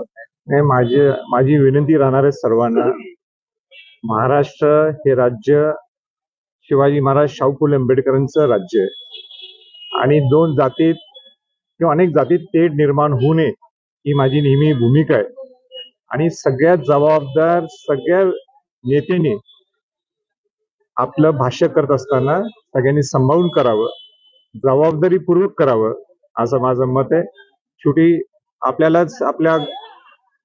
नाही माझी माझी विनंती राहणार आहे सर्वांना. महाराष्ट्र हे राज्य शिवाजी महाराज शाहू फुले आंबेडकरांचं राज्य आहे. आणि दोन जातीत किंवा अनेक जातीत तेढ निर्माण होऊ नये ही माझी नेहमी भूमिका आहे. आणि सगळ्यात जबाबदार सगळ्या नेत्याने आपलं भाष्य करत असताना सगळ्यांनी सांभाळून करावं जबाबदारीपूर्वक करावं असं माझं मत आहे. शेवटी आपल्यालाच आपल्या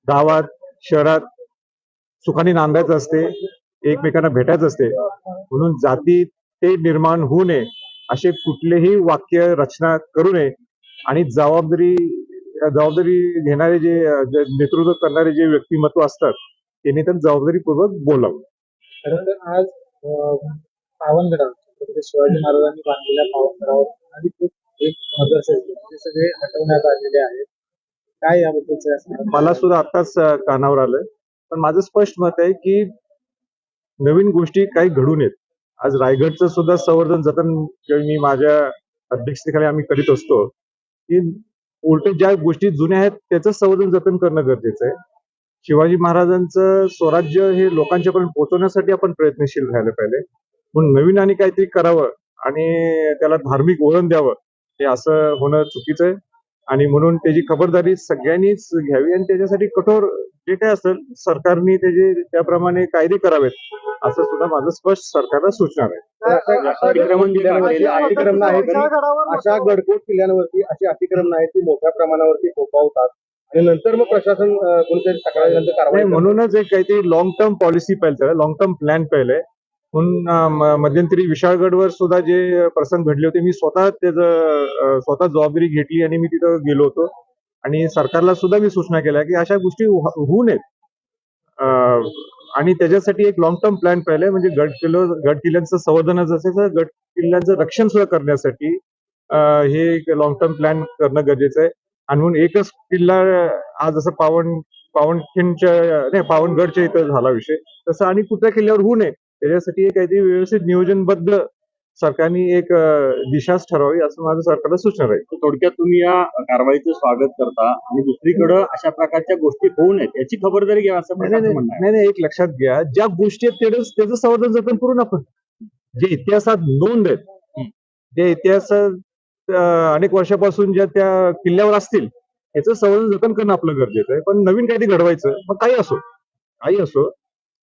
गावात शहरात सुखाने नांदायचं असते एकमेकांना भेटायचं असते. म्हणून जाती ते निर्माण होऊ नये असे कुठलेही वाक्य रचना करू नये. आणि जबाबदारी जबाबदारी घेणारे जे नेतृत्व करणारे जे व्यक्तिमत्व असतात त्यांनी तर जबाबदारीपूर्वक बोलावं. खरंतर आज अं, पावनगडावर शिवाजी महाराजांनी बांधलेल्या पावनगडावर आणि खूप एक मदरसे सगळे हटवण्यात आलेले आहेत. काय याबद्दलचं मला सुद्धा आताच कानावर आलंय. पण माझं स्पष्ट मत आहे की नवीन गोष्टी काही घडू नयेत. आज रायगडचं सुद्धा संवर्धन जतन मी माझ्या अध्यक्षतेखाली आम्ही करीत असतो की उलट ज्या गोष्टी जुन्या आहेत त्याचं संवर्धन जतन करणं गरजेचं आहे. शिवाजी महाराजांचं स्वराज्य हे लोकांच्यापर्यंत पोहोचवण्यासाठी आपण प्रयत्नशील राहिलं पाहिजे. म्हणून नवीन आणि काहीतरी करावं आणि त्याला धार्मिक वळण द्यावं हे असं होणं चुकीचं आहे. आणि म्हणून त्याची खबरदारी सगळ्यांनीच घ्यावी आणि त्याच्यासाठी कठोर जे काय असेल सरकारने त्याचे त्याप्रमाणे कायदे करावेत असं सुद्धा माझं स्पष्ट सरकारला सूचना आहे. अतिक्रमण किल्ल्यांवरती अतिक्रमण अशा गडकोट किल्ल्यांवरती अशी अतिक्रमण आहे ती मोठ्या प्रमाणावरती फोफावतात. आणि नंतर मग प्रशासन अं, कोणीतरी तक्रारीनंतर कारवाई. म्हणूनच एक काहीतरी लॉंग टर्म पॉलिसी पाहिजे लॉंग टर्म प्लॅन पाहिजे म्हणून मध्यंतरी विशाळगडवर सुद्धा जे प्रसंग घडले होते मी स्वतः त्याचं स्वतः जबाबदारी घेतली आणि मी तिथं गेलो होतो. आणि सरकारला सुद्धा मी सूचना केल्या की अशा गोष्टी हो, होऊ नयेत. आणि त्याच्यासाठी एक लॉंग टर्म प्लॅन पाहिजे म्हणजे गड किल्लो गड किल्ल्यांचं संवर्धनाचं असेल तर गड किल्ल्यांचं रक्षण सुद्धा करण्यासाठी हे एक लॉंग टर्म प्लॅन करणं गरजेचं आहे. आणि म्हणून एकच किल्ला आज असं पावन पावनखिंडच्या नाही पावनगडच्या इथं झाला विषय तसं आणि कुठल्या किल्ल्यावर होऊ नये. त्याच्यासाठी काहीतरी व्यवस्थित नियोजनबद्ध सरकारने एक दिशाच ठरवावी असं माझं सरकारला सूचना राहील. थोडक्यात तुम्ही या कारवाईचं स्वागत करता आणि दुसरीकडे अशा प्रकारच्या गोष्टी होऊ नयेत याची खबरदारी घ्या असं नाही नाही नाही एक लक्षात घ्या. ज्या गोष्टी आहेत त्याचं संवर्धन जतन करू आपण जे इतिहासात नोंद आहेत जे इतिहासात अनेक वर्षापासून ज्या त्या किल्ल्यावर असतील याचं संवर्धन जतन करणं आपलं गरजेचं आहे. पण नवीन काहीतरी घडवायचं मग काही असो काही असो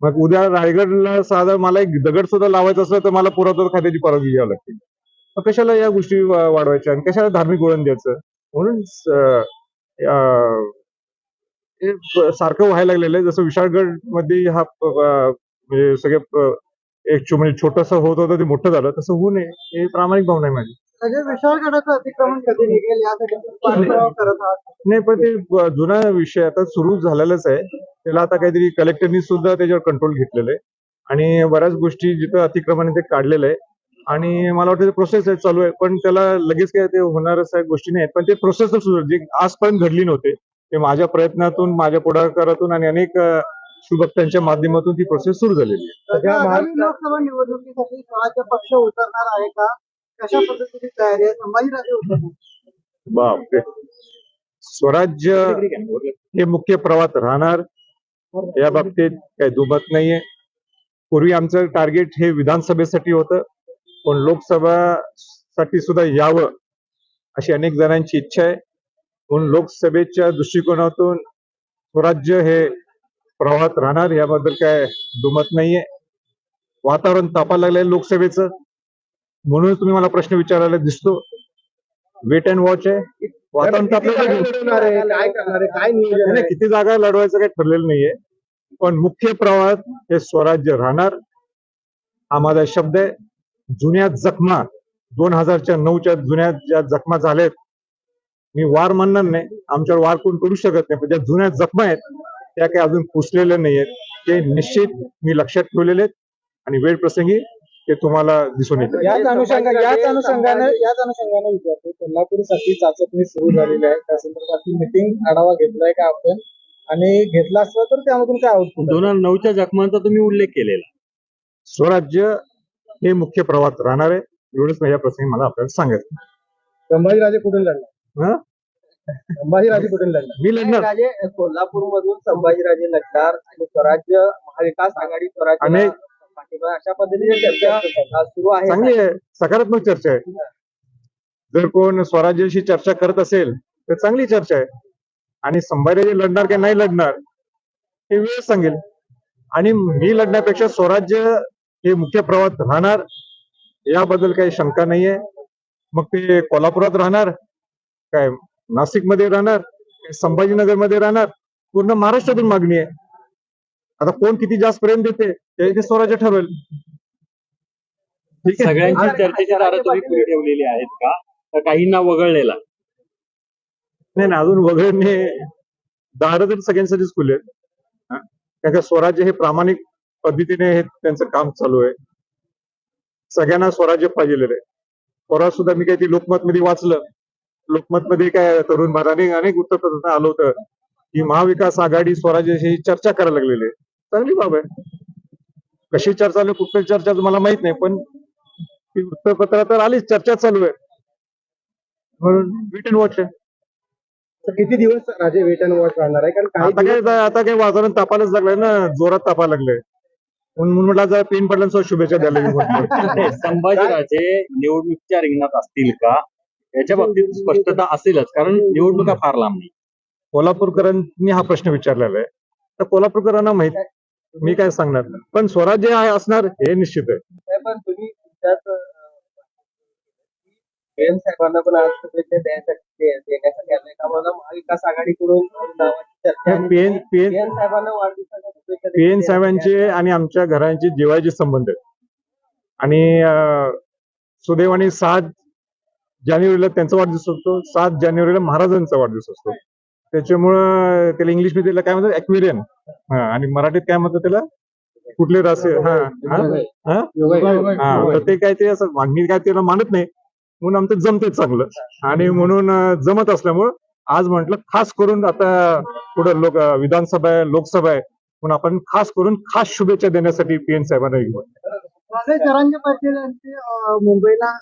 मग उद्या रायगडला साधा मला एक दगड सुद्धा लावायचा असलं तर मला पुरातत्व खात्याची परवानगी घ्यावी लागते. मग कशाला या गोष्टी वाढवायच्या आणि कशाला धार्मिक वळण द्यायचं? म्हणून सारखं व्हायला लागलेलं आहे. जसं विशाळगडमध्ये हा म्हणजे सगळे एक म्हणजे छोटस होत होतं ते मोठं झालं. तसं होऊ नये. हे प्रामाणिक भावना आहे माझी. विशाळगडाचं अतिक्रमण कधी निघेल यासाठी नाही. पण ते जुना विषय आता सुरू झालेलाच आहे. त्याला आता काहीतरी कलेक्टरनी सुद्धा त्याच्यावर कंट्रोल घेतलेलं आहे. आणि बऱ्याच गोष्टी जिथं अतिक्रमण ते काढलेलं आहे. आणि मला वाटतं प्रोसेस आहे चालू आहे. पण त्याला लगेच काय ते होणार असं गोष्टी नाही पण ते प्रोसेस सुरू जे आजपर्यंत घडली नव्हते ते माझ्या प्रयत्नातून माझ्या पुढाकारातून आणि अनेक अं, शिवभक्तांच्या माध्यमातून ती प्रोसेस सुरू झालेली आहे. लोकसभा निवडणुकीसाठी स्वराज्य पक्ष उतरणार आहे का? कशा पद्धतीची तयारी आहे? संभाजीराजे बापरे. स्वराज्य हे मुख्य प्रवाहात राहणार. या बाबतीत काही दुमत नाहीये. पूर्वी आमचं टार्गेट हे विधानसभेसाठी होतं. पण लोकसभासाठी सुद्धा यावं अशी अनेक जणांची इच्छा आहे. म्हणून लोकसभेच्या दृष्टिकोनातून स्वराज्य हे प्रवाहात राहणार याबद्दल काय दुमत नाहीये. वातावरण तापायला लागलंय लोकसभेचं. म्हणून तुम्ही मला प्रश्न विचारायला दिसतो. वेट अँड वॉच आहे. वातावरण तापलं जागा लढवणार आहे? काय करणार आहे? काय नियोजन नाही, आहे? नाही, किती जागा लढवायचं काही ठरलेलं नाहीये. पण मुख्य प्रवाहात हे स्वराज्य राहणार. हा माझा शब्द आहे. जुन्या जखमा दोन हजारच्या नऊच्या जुन्या ज्या जखमा झाल्यात मी वार म्हणणार नाही. आमच्यावर वार कोण करू शकत नाही. पण ज्या जुन्या जखमा आहेत त्या काही अजून पुसलेल्या नाही आहेत ते निश्चित मी लक्षात ठेवलेले आहेत आणि वेळ प्रसंगी ते तुम्हाला दिसून येते याच अनुषंगाने याच अनुषंगाने याच अनुषंगाने विचारतो कोल्हापूरसाठी चाचपणी सुरू झालेली आहे. त्या संदर्भातली मिटिंग आढावा घेतलाय का आपण? आणि घेतला असला तर त्यामधून काय आउटपुट दोन हजार नऊच्या जखमांचा तुम्ही उल्लेख केलेला. स्वराज्य हे मुख्य प्रवाहात राहणार आहे. एवढंच या प्रसंगी मला आपल्याला सांगायचं संभाजीराजे कुठून हं? संभाजीराजे कुठे लढणार? मी लढणार. राजे कोल्हापूर मधून संभाजीराजे लढणार आणि स्वराज्य महाविकास आघाडी स्वराज्य आणि- पाठिंबा अशा पद्धतीने चर्चा सुरू आहे. चांगली आहे. सकारात्मक चर्चा आहे. जर कोण स्वराज्याशी चर्चा करत असेल तर चांगली चर्चा आहे. आणि संभाजी लढणार की नाही लढणार हे वेळ सांगेल. आणि मी लढण्यापेक्षा स्वराज्य हे मुख्य प्रवाहात राहणार याबद्दल काही शंका नाहीये. मग ते कोल्हापुरात राहणार काय नाशिकमध्ये राहणार संभाजीनगरमध्ये राहणार पूर्ण महाराष्ट्रातून मागणी आहे. आता कोण किती जास्त प्रेम देते ते स्वराज्य ठरवेल. ठीक आहे सगळ्यांची तुम्ही ठेवलेली आहेत का? तर काहींना वगळलेला. नाही नाही अजून वगळणे दार तर सगळ्यांसाठीच खुले आहेत. कारण का स्वराज्य हे प्रामाणिक पद्धतीने हे त्यांचं काम चालू आहे. सगळ्यांना स्वराज्य पाहिजे आहे. स्वराज सुद्धा मी काही ते लोकमत मध्ये वाचलं. लोकमत मध्ये काय तरुण भारताने अनेक उत्तर आलं होतं. की महाविकास आघाडी स्वराज्याशी चर्चा करायला लागलेली आहे. चांगली बाब आहे. कशी चर्चा चालू आहे, कुठली चर्चा मला माहीत नाही पण ती वृत्तपत्रात तर आलीच चर्चा चालू आहे. म्हणून विट अँड वॉच आहे. तर किती दिवस राजे वेट अँड वॉच राहणार आहे? कारण काही आता काय दिवस- आता काय वातावरण तापायलाच लागलंय ना जोरात तापायला लागलंय. म्हणून म्हणून म्हटलं जरा पेन पडल्यानं शुभेच्छा द्यायला मी म्हटलं. नाही, संभाजीराजे निवडणुकीच्या रिंगणात असतील का? याच्या बाबतीत स्पष्टता असेलच कारण निवडणुका फार लांब नाही. कोल्हापूरकरांनी हा प्रश्न विचारलेला आहे. तर कोल्हापूरकरांना माहीत मी काय सांगणार पण स्वराज्य आहे असणार हे निश्चित आहे. पण तुम्ही तुमच्यात साहेबांना पण आज शुभेच्छा द्यायसाठी देण्यासाठी का मला महाविकास आघाडीकडून नावाची चर्चा आहे. पीएन पीएन पीएम साहेबांना वाढदिवसाच्या शुभेच्छा पीएन देखील साहेबांचे आणि आमच्या घरांचे जिवाळ्याचे संबंध. आहेत आणि अं, सुदैवाने सात जानेवारीला त्यांचा वाढदिवस असतो. सात जानेवारीला महाराजांचा वाढदिवस असतो. त्याच्यामुळं त्याला इंग्लिशमध्ये त्याला काय म्हणतात? ॲक्वेरियन हा आणि मराठीत काय म्हणतात त्याला? कुठले रासे? हा हा? हा? हा तर ते काय ते असं मागणी काय त्याला मानत नाही. म्हणून आमचं जमते चांगलं. आणि म्हणून जमत असल्यामुळं आज म्हटलं खास करून आता पुढे लोक विधानसभा आहे लोकसभा आहे म्हणून आपण खास करून खास शुभेच्छा देण्यासाठी पीएन साहेबांना घेऊ राजे जरांगे पाटील यांचे अ, मुंबईला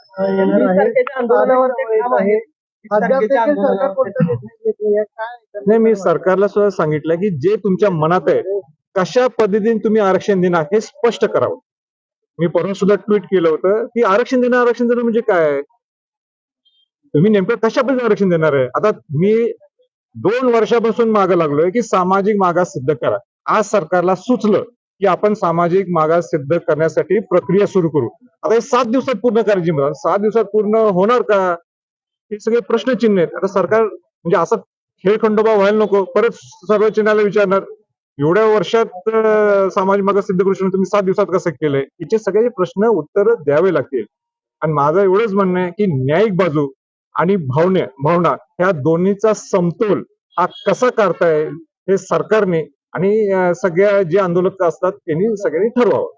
नाही मी सरकारला सुद्धा सांगितलं की जे तुमच्या मनात आहे कशा पद्धतीने तुम्ही आरक्षण देणार हे स्पष्ट करावं. मी परवा सुद्धा ट्विट केलं होतं की आरक्षण देणं आरक्षण देणं म्हणजे काय? तुम्ही नेमकं कशापासून आरक्षण देणार आहे? आता मी दोन वर्षापासून मागं लागलोय की सामाजिक मागास सिद्ध करा. आज सरकारला सुचलं की आपण सामाजिक मागास सिद्ध करण्यासाठी प्रक्रिया सुरू करू. आता हे सात दिवसात पूर्ण करायची म्हणा. सात दिवसात पूर्ण होणार का? हे सगळे प्रश्नचिन्ह आहेत. आता सरकार म्हणजे असं खेळखंडोबा व्हायला नको. परत सर्वोच्च न्यायालय विचारणार. एवढ्या वर्षात सामाजिक मागास सिद्ध करू शकतो तुम्ही सात दिवसात कसं केलंय? याचे सगळे प्रश्न उत्तर द्यावे लागतील. आणि माझं एवढंच म्हणणं आहे की न्यायिक बाजू आणि भावने भावना ह्या दोन्हीचा समतोल हा कसा करता येईल हे सरकारने आणि सगळ्या जे आंदोलक असतात त्यांनी सगळ्यांनी ठरवावं.